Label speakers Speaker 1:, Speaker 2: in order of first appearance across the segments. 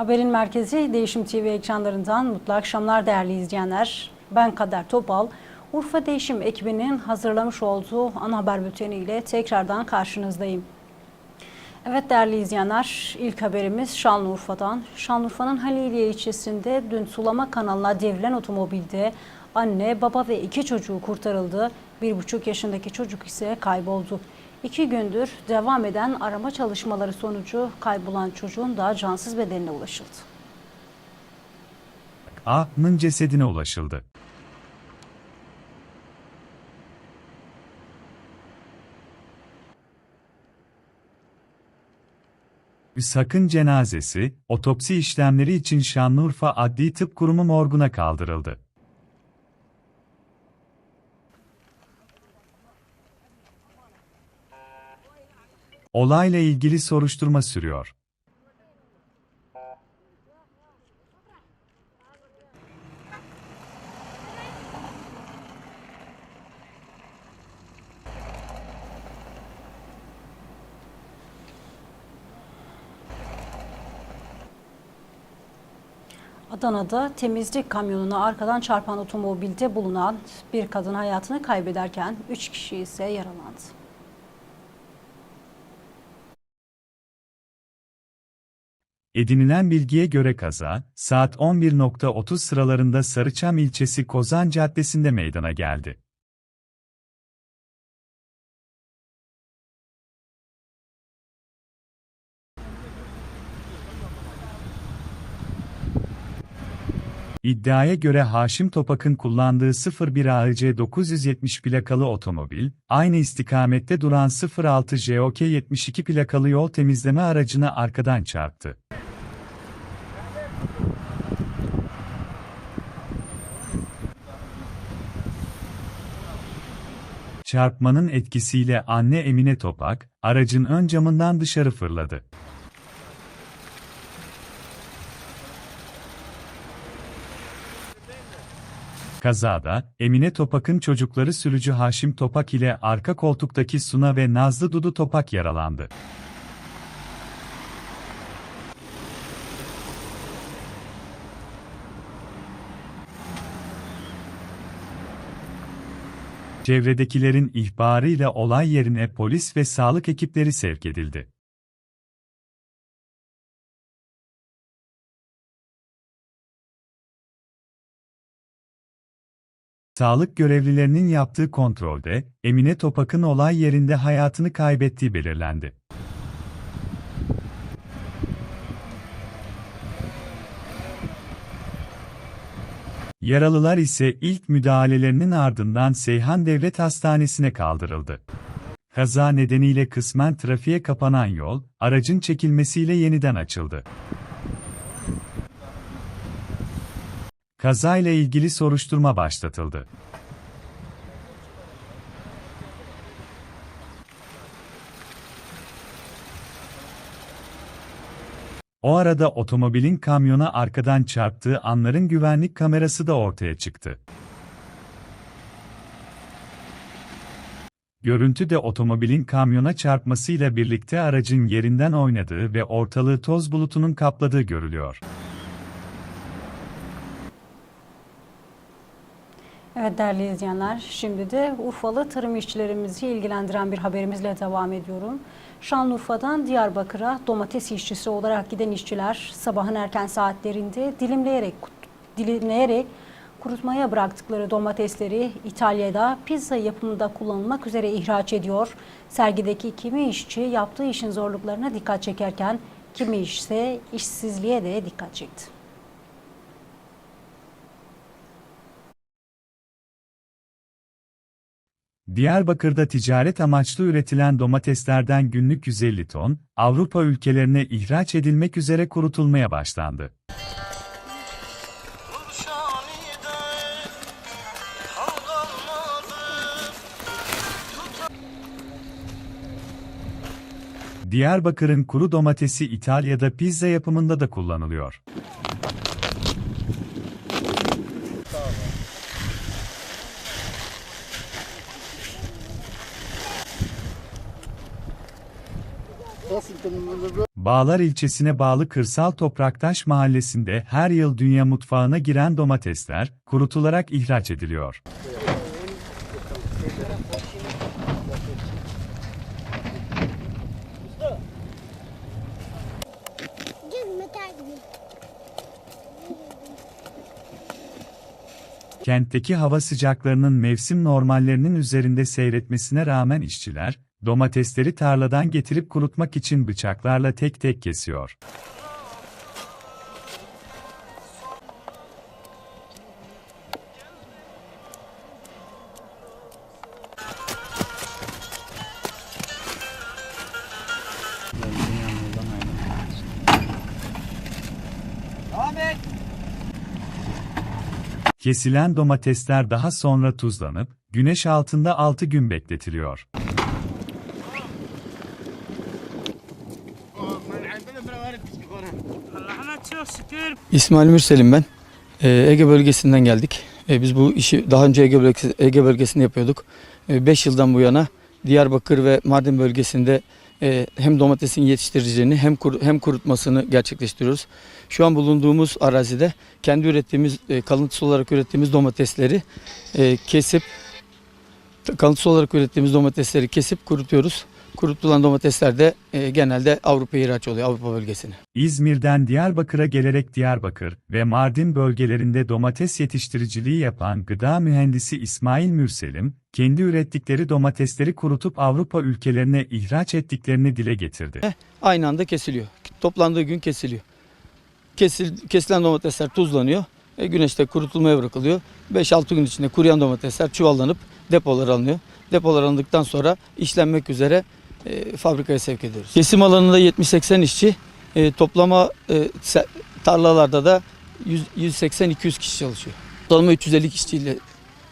Speaker 1: Haberin merkezi Değişim TV ekranlarından mutlu akşamlar değerli izleyenler. Ben Kader Topal. Urfa Değişim ekibinin hazırlamış olduğu ana haber bülteni ile tekrardan karşınızdayım. Evet değerli izleyenler, ilk haberimiz Şanlıurfa'dan. Şanlıurfa'nın Haliliye ilçesinde dün sulama kanalına devrilen otomobilde anne, baba ve iki çocuğu kurtarıldı. Bir buçuk yaşındaki çocuk ise kayboldu. İki gündür devam eden arama çalışmaları sonucu kaybolan çocuğun da cansız bedenine ulaşıldı.
Speaker 2: A'nın cesedine ulaşıldı. Sakın cenazesi, otopsi işlemleri için Şanlıurfa Adli Tıp Kurumu morguna kaldırıldı. Olayla ilgili soruşturma sürüyor.
Speaker 1: Adana'da temizlik kamyonuna arkadan çarpan otomobilde bulunan bir kadın hayatını kaybederken 3 kişi ise yaralandı.
Speaker 2: Edinilen bilgiye göre kaza, saat 11.30 sıralarında Sarıçam ilçesi Kozan Caddesi'nde meydana geldi. İddiaya göre Haşim Topak'ın kullandığı 01 AIC 970 plakalı otomobil, aynı istikamette duran 06 JOK 72 plakalı yol temizleme aracına arkadan çarptı. Çarpmanın etkisiyle anne Emine Topak, aracın ön camından dışarı fırladı. Kazada, Emine Topak'ın çocukları sürücü Haşim Topak ile arka koltuktaki Suna ve Nazlı Dudu Topak yaralandı. Çevredekilerin ihbarıyla olay yerine polis ve sağlık ekipleri sevk edildi. Sağlık görevlilerinin yaptığı kontrolde, Emine Topak'ın olay yerinde hayatını kaybettiği belirlendi. Yaralılar ise ilk müdahalelerinin ardından Seyhan Devlet Hastanesi'ne kaldırıldı. Kaza nedeniyle kısmen trafiğe kapanan yol, aracın çekilmesiyle yeniden açıldı. Kazayla ilgili soruşturma başlatıldı. O arada otomobilin kamyona arkadan çarptığı anların güvenlik kamerası da ortaya çıktı. Görüntüde otomobilin kamyona çarpmasıyla birlikte aracın yerinden oynadığı ve ortalığı toz bulutunun kapladığı görülüyor.
Speaker 1: Evet değerli izleyenler, şimdi de Urfalı tarım işçilerimizi ilgilendiren bir haberimizle devam ediyorum. Şanlıurfa'dan Diyarbakır'a domates işçisi olarak giden işçiler sabahın erken saatlerinde dilimleyerek dilimleyerek kurutmaya bıraktıkları domatesleri İtalya'da pizza yapımında kullanılmak üzere ihraç ediyor. Sergideki kimi işçi yaptığı işin zorluklarına dikkat çekerken kimi ise işsizliğe de dikkat çekti.
Speaker 2: Diyarbakır'da ticaret amaçlı üretilen domateslerden günlük 150 ton, Avrupa ülkelerine ihraç edilmek üzere kurutulmaya başlandı. Diyarbakır'ın kuru domatesi İtalya'da pizza yapımında da kullanılıyor. Bağlar ilçesine bağlı Kırsal Topraktaş mahallesinde her yıl dünya mutfağına giren domatesler, kurutularak ihraç ediliyor. Kentteki hava sıcaklarının mevsim normallerinin üzerinde seyretmesine rağmen işçiler, domatesleri tarladan getirip kurutmak için bıçaklarla tek tek kesiyor. Kesilen domatesler daha sonra tuzlanıp, güneş altında 6 gün bekletiliyor.
Speaker 3: İsmail Mürselim ben. Ee, Ege bölgesinden geldik. Ee, biz bu işi daha önce Ege, bölgesi, Ege bölgesinde yapıyorduk. 5 yıldan bu yana Diyarbakır ve Mardin bölgesinde e, hem domatesin yetiştiriciliğini hem kur, hem kurutmasını gerçekleştiriyoruz. Şu an bulunduğumuz arazide kendi ürettiğimiz e, kalıntısı olarak ürettiğimiz domatesleri e, kesip kalıntısı olarak ürettiğimiz domatesleri kesip kurutuyoruz. Kurutulan domatesler de e, genelde Avrupa'ya ihraç oluyor Avrupa bölgesine.
Speaker 2: İzmir'den Diyarbakır'a gelerek Diyarbakır ve Mardin bölgelerinde domates yetiştiriciliği yapan gıda mühendisi İsmail Mürselim, kendi ürettikleri domatesleri kurutup Avrupa ülkelerine ihraç ettiklerini dile getirdi.
Speaker 3: aynı anda kesiliyor. Toplandığı gün kesiliyor. Kesil, kesilen domatesler tuzlanıyor. E, güneşte kurutulmaya bırakılıyor. 5-6 gün içinde kuruyan domatesler çuvallanıp depolara alınıyor. Depolara alındıktan sonra işlenmek üzere e, fabrikaya sevk ediyoruz. Kesim alanında 70-80 işçi, e, toplama e, tarlalarda da 100 180-200 kişi çalışıyor. Ortalama 350 işçiyle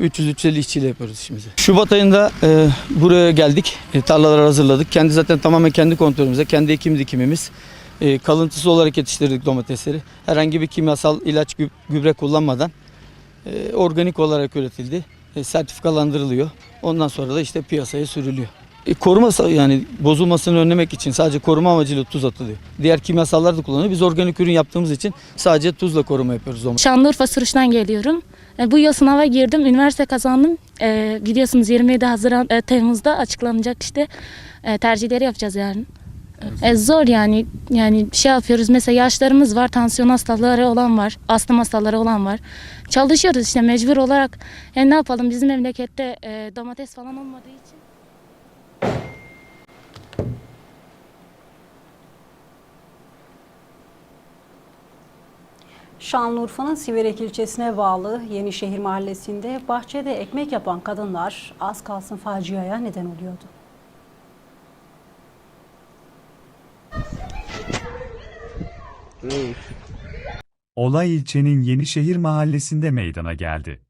Speaker 3: 300-350 işçiyle yapıyoruz işimizi. Şubat ayında e, buraya geldik. E, tarlaları hazırladık. Kendi zaten tamamen kendi kontrolümüzde. Kendi ekim dikimimiz. E, kalıntısı olarak yetiştirdik domatesleri. Herhangi bir kimyasal ilaç gü- gübre kullanmadan e, organik olarak üretildi. E, sertifikalandırılıyor. Ondan sonra da işte piyasaya sürülüyor. E, koruma yani bozulmasını önlemek için sadece koruma amacıyla tuz atılıyor. Diğer kimyasallar da kullanılıyor. Biz organik ürün yaptığımız için sadece tuzla koruma yapıyoruz domatesi.
Speaker 4: Şanlıurfa Suruç'tan geliyorum. E, Bu yıl sınava girdim, üniversite kazandım. E, biliyorsunuz 27 Haziran e, Temmuz'da açıklanacak işte e, tercihleri yapacağız yarın. E, zor yani yani şey yapıyoruz mesela yaşlarımız var tansiyon hastaları olan var astım hastaları olan var çalışıyoruz işte mecbur olarak e, ne yapalım bizim memlekette e, domates falan olmadığı için
Speaker 1: Şanlıurfa'nın Siverek ilçesine bağlı Yenişehir mahallesinde bahçede ekmek yapan kadınlar az kalsın faciaya neden oluyordu.
Speaker 2: Olay ilçenin Yenişehir mahallesinde meydana geldi.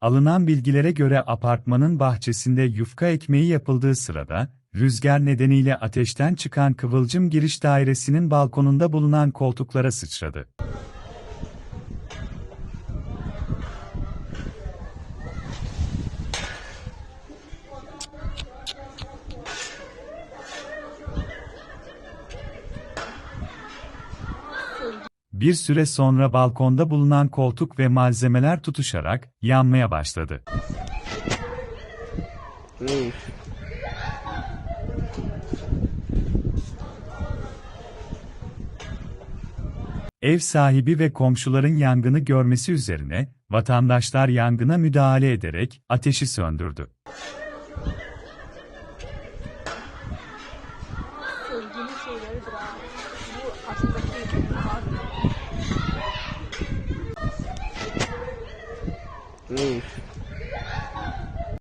Speaker 2: Alınan bilgilere göre apartmanın bahçesinde yufka ekmeği yapıldığı sırada, rüzgar nedeniyle ateşten çıkan kıvılcım giriş dairesinin balkonunda bulunan koltuklara sıçradı. Bir süre sonra balkonda bulunan koltuk ve malzemeler tutuşarak yanmaya başladı. Ev sahibi ve komşuların yangını görmesi üzerine vatandaşlar yangına müdahale ederek ateşi söndürdü.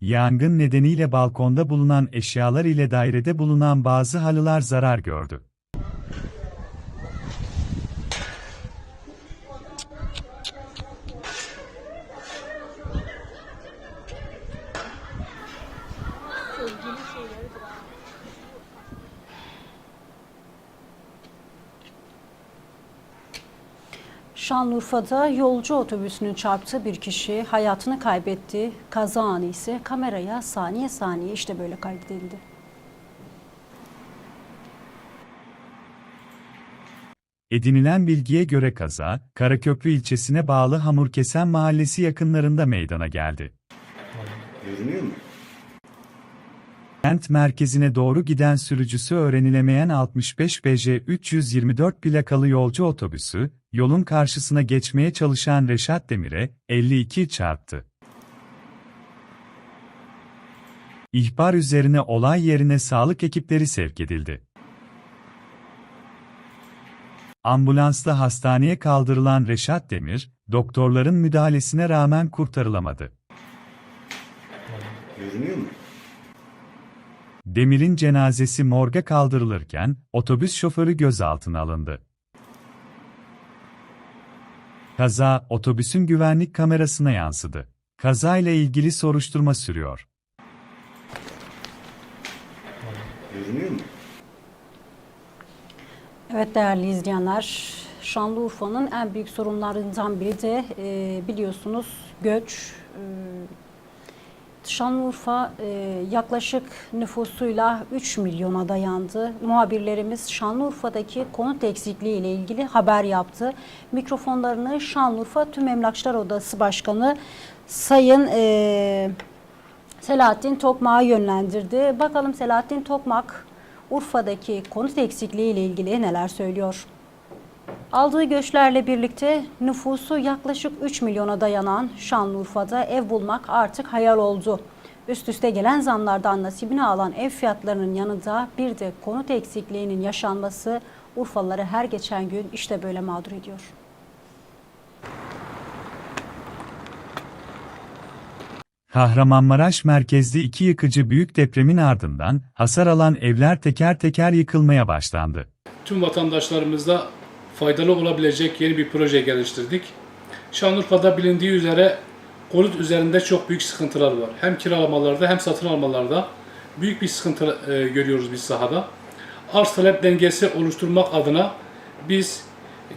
Speaker 2: Yangın nedeniyle balkonda bulunan eşyalar ile dairede bulunan bazı halılar zarar gördü.
Speaker 1: Şanlıurfa'da yolcu otobüsünün çarptığı bir kişi hayatını kaybetti. Kaza anı ise kameraya saniye saniye işte böyle kaydedildi.
Speaker 2: Edinilen bilgiye göre kaza, Karaköprü ilçesine bağlı Hamurkesen mahallesi yakınlarında meydana geldi.
Speaker 5: Görünüyor mu?
Speaker 2: Kent merkezine doğru giden sürücüsü öğrenilemeyen 65 BJ 324 plakalı yolcu otobüsü, yolun karşısına geçmeye çalışan Reşat Demir'e 52 çarptı. İhbar üzerine olay yerine sağlık ekipleri sevk edildi. Ambulansla hastaneye kaldırılan Reşat Demir, doktorların müdahalesine rağmen kurtarılamadı.
Speaker 5: Görünüyor mu?
Speaker 2: Demir'in cenazesi morga kaldırılırken, otobüs şoförü gözaltına alındı. Kaza, otobüsün güvenlik kamerasına yansıdı. Kazayla ilgili soruşturma sürüyor.
Speaker 5: Görünüyor mu?
Speaker 1: Evet değerli izleyenler, Şanlıurfa'nın en büyük sorunlarından biri de e, biliyorsunuz göç. E, Şanlıurfa e, yaklaşık nüfusuyla 3 milyona dayandı. Muhabirlerimiz Şanlıurfa'daki konut eksikliği ile ilgili haber yaptı. Mikrofonlarını Şanlıurfa Tüm Emlakçılar Odası Başkanı Sayın e, Selahattin Tokmak'a yönlendirdi. Bakalım Selahattin Tokmak Urfa'daki konut eksikliği ile ilgili neler söylüyor? Aldığı göçlerle birlikte nüfusu yaklaşık 3 milyona dayanan Şanlıurfa'da ev bulmak artık hayal oldu. Üst üste gelen zamlardan nasibini alan ev fiyatlarının yanında bir de konut eksikliğinin yaşanması Urfalıları her geçen gün işte böyle mağdur ediyor.
Speaker 2: Kahramanmaraş merkezli iki yıkıcı büyük depremin ardından hasar alan evler teker teker yıkılmaya başlandı.
Speaker 6: tüm vatandaşlarımızda faydalı olabilecek yeni bir proje geliştirdik. Şanlıurfa'da bilindiği üzere konut üzerinde çok büyük sıkıntılar var. Hem kiralamalarda hem satın almalarda büyük bir sıkıntı e, görüyoruz biz sahada. Arz talep dengesi oluşturmak adına biz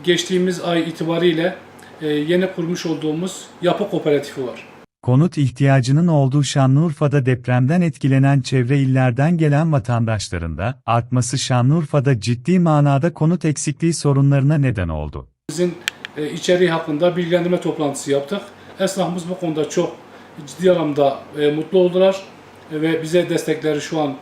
Speaker 6: geçtiğimiz ay itibariyle e, yeni kurmuş olduğumuz yapı kooperatifi var.
Speaker 2: Konut ihtiyacının olduğu Şanlıurfa'da depremden etkilenen çevre illerden gelen vatandaşların da artması Şanlıurfa'da ciddi manada konut eksikliği sorunlarına neden oldu.
Speaker 6: Bizim e, içeriği hakkında bilgilendirme toplantısı yaptık. Esnafımız bu konuda çok ciddi anlamda e, mutlu oldular E, ve bize destekleri şu an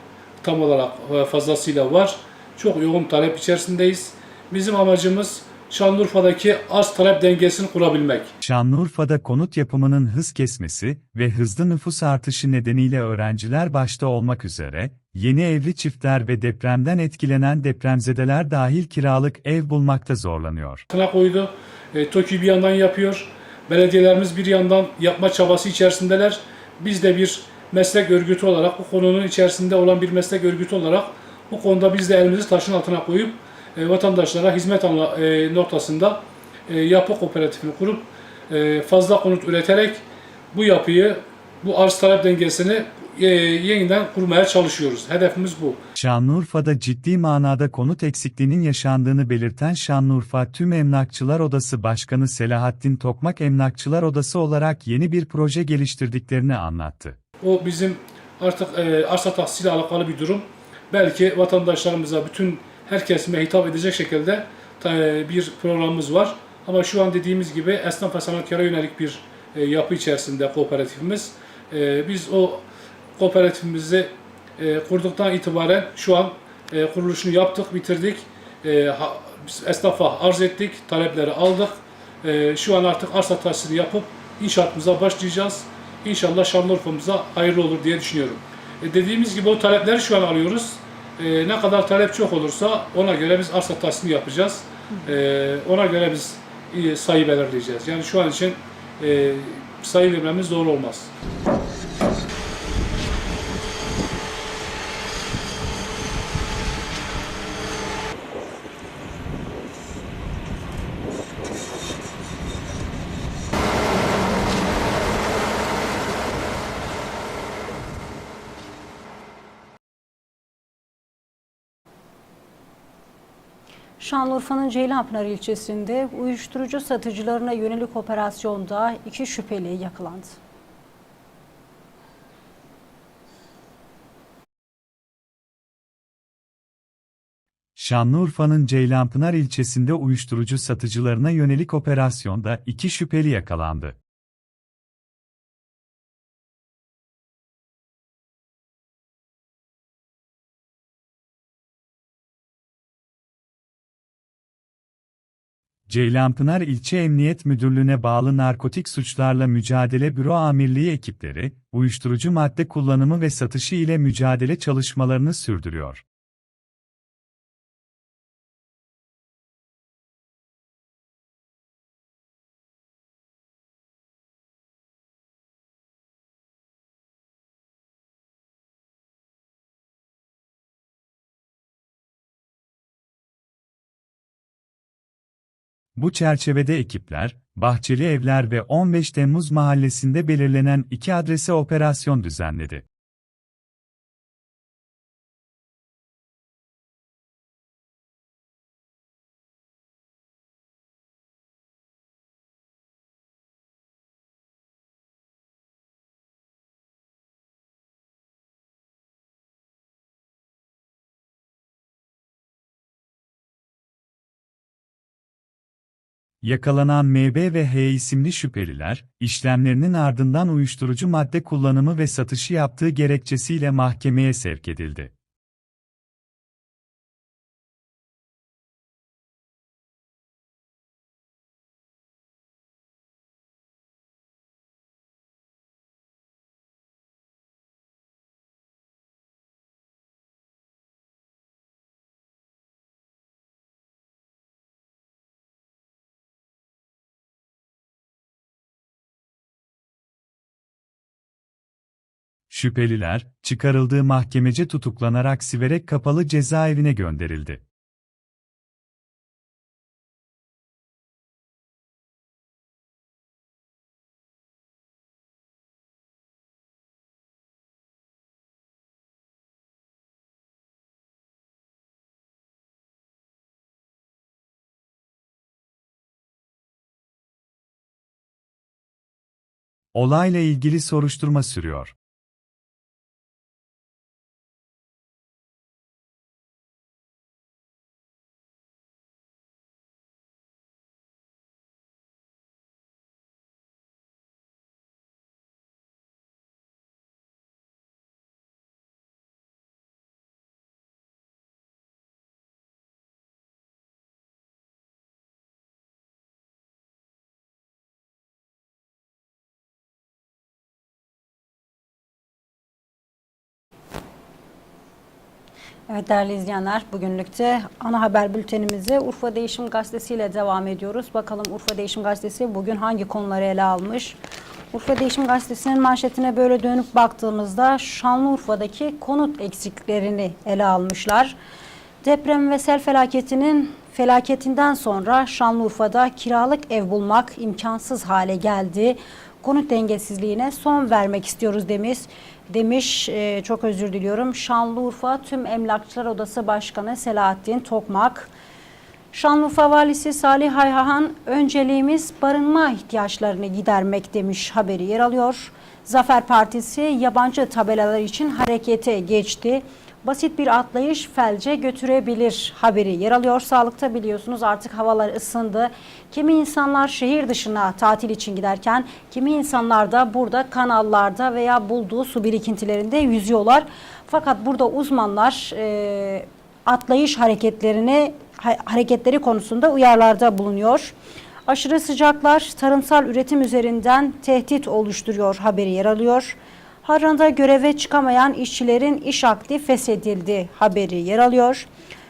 Speaker 6: tam olarak e, fazlasıyla var. Çok yoğun talep içerisindeyiz. Bizim amacımız Şanlıurfa'daki arz talep dengesini kurabilmek.
Speaker 2: Şanlıurfa'da konut yapımının hız kesmesi ve hızlı nüfus artışı nedeniyle öğrenciler başta olmak üzere, yeni evli çiftler ve depremden etkilenen depremzedeler dahil kiralık ev bulmakta zorlanıyor.
Speaker 6: Tına koydu. E, TOKİ bir yandan yapıyor. Belediyelerimiz bir yandan yapma çabası içerisindeler. Biz de bir meslek örgütü olarak, bu konunun içerisinde olan bir meslek örgütü olarak bu konuda biz de elimizi taşın altına koyup e, vatandaşlara hizmet anla, e, noktasında e, yapı kooperatifini kurup e, fazla konut üreterek bu yapıyı, bu arz talep dengesini e, yeniden kurmaya çalışıyoruz. Hedefimiz bu.
Speaker 2: Şanlıurfa'da ciddi manada konut eksikliğinin yaşandığını belirten Şanlıurfa Tüm Emlakçılar Odası Başkanı Selahattin Tokmak Emlakçılar Odası olarak yeni bir proje geliştirdiklerini anlattı.
Speaker 6: O bizim artık e, arsa tahsisiyle alakalı bir durum. Belki vatandaşlarımıza, bütün her kesime hitap edecek şekilde e, bir programımız var. Ama şu an dediğimiz gibi esnaf ve sanatkara yönelik bir e, yapı içerisinde kooperatifimiz. E, biz o kooperatifimizi kurduktan itibaren şu an kuruluşunu yaptık, bitirdik. Esnafa arz ettik, talepleri aldık. Şu an artık arsa tahsisini yapıp inşaatımıza başlayacağız. İnşallah Şanlıurfa'mıza hayırlı olur diye düşünüyorum. Dediğimiz gibi o talepleri şu an alıyoruz. E, ne kadar talep çok olursa ona göre biz arsa tahsisini yapacağız. E, ona göre biz e, sayı belirleyeceğiz. Yani şu an için e, sayı vermemiz doğru olmaz.
Speaker 1: Şanlıurfa'nın Ceylanpınar ilçesinde uyuşturucu satıcılarına yönelik operasyonda iki şüpheli yakalandı.
Speaker 2: Şanlıurfa'nın Ceylanpınar ilçesinde uyuşturucu satıcılarına yönelik operasyonda iki şüpheli yakalandı. Ceylanpınar İlçe Emniyet Müdürlüğü'ne bağlı Narkotik Suçlarla Mücadele Büro Amirliği ekipleri, uyuşturucu madde kullanımı ve satışı ile mücadele çalışmalarını sürdürüyor. Bu çerçevede ekipler, Bahçeli Evler ve 15 Temmuz mahallesinde belirlenen iki adrese operasyon düzenledi. Yakalanan MB ve H isimli şüpheliler, işlemlerinin ardından uyuşturucu madde kullanımı ve satışı yaptığı gerekçesiyle mahkemeye sevk edildi. Şüpheliler, çıkarıldığı mahkemece tutuklanarak Siverek Kapalı Cezaevine gönderildi. Olayla ilgili soruşturma sürüyor.
Speaker 1: Evet değerli izleyenler, bugünlükte ana haber bültenimize Urfa Değişim Gazetesi ile devam ediyoruz. Bakalım Urfa Değişim Gazetesi bugün hangi konuları ele almış? Urfa Değişim Gazetesi'nin manşetine böyle dönüp baktığımızda Şanlıurfa'daki konut eksiklerini ele almışlar. Deprem ve sel felaketinin felaketinden sonra Şanlıurfa'da kiralık ev bulmak imkansız hale geldi. Konut dengesizliğine son vermek istiyoruz demiş. Demiş, e, çok özür diliyorum. Şanlıurfa Tüm Emlakçılar Odası Başkanı Selahattin Tokmak. Şanlıurfa Valisi Salih Ayhahan, önceliğimiz barınma ihtiyaçlarını gidermek demiş haberi yer alıyor. Zafer Partisi yabancı tabelalar için harekete geçti. Basit bir atlayış felce götürebilir haberi yer alıyor. Sağlıkta biliyorsunuz artık havalar ısındı. Kimi insanlar şehir dışına tatil için giderken kimi insanlar da burada kanallarda veya bulduğu su birikintilerinde yüzüyorlar. Fakat burada uzmanlar e, atlayış hareketlerini ha- hareketleri konusunda uyarlarda bulunuyor. Aşırı sıcaklar tarımsal üretim üzerinden tehdit oluşturuyor haberi yer alıyor. Harran'da göreve çıkamayan işçilerin iş akdi feshedildi haberi yer alıyor.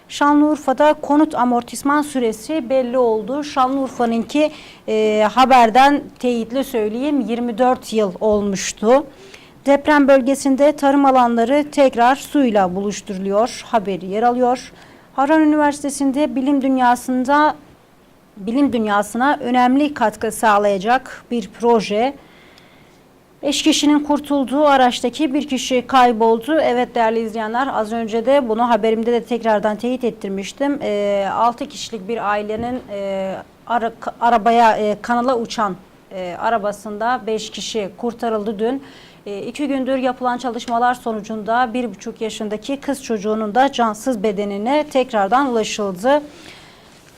Speaker 1: Şanlıurfa'da konut amortisman süresi belli oldu. Şanlıurfa'nınki e, haberden teyitli söyleyeyim 24 yıl olmuştu. Deprem bölgesinde tarım alanları tekrar suyla buluşturuluyor haberi yer alıyor. Harran Üniversitesi'nde bilim dünyasında bilim dünyasına önemli katkı sağlayacak bir proje Beş kişinin kurtulduğu araçtaki bir kişi kayboldu. Evet değerli izleyenler az önce de bunu haberimde de tekrardan teyit ettirmiştim. E, 6 kişilik bir ailenin e, ara- arabaya e, kanala uçan e, arabasında 5 kişi kurtarıldı dün. E, iki gündür yapılan çalışmalar sonucunda bir buçuk yaşındaki kız çocuğunun da cansız bedenine tekrardan ulaşıldı.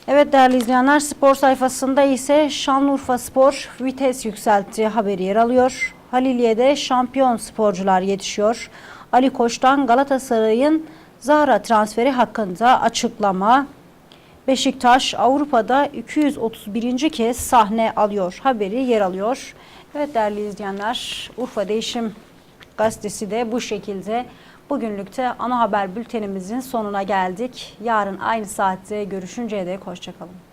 Speaker 1: Evet değerli izleyenler spor sayfasında ise Şanlıurfa Spor vites yükseltti haberi yer alıyor. Haliliye'de şampiyon sporcular yetişiyor. Ali Koç'tan Galatasaray'ın Zahra transferi hakkında açıklama. Beşiktaş Avrupa'da 231. kez sahne alıyor haberi yer alıyor. Evet değerli izleyenler Urfa Değişim Gazetesi de bu şekilde. Bugünlükte ana haber bültenimizin sonuna geldik. Yarın aynı saatte görüşünceye dek hoşçakalın.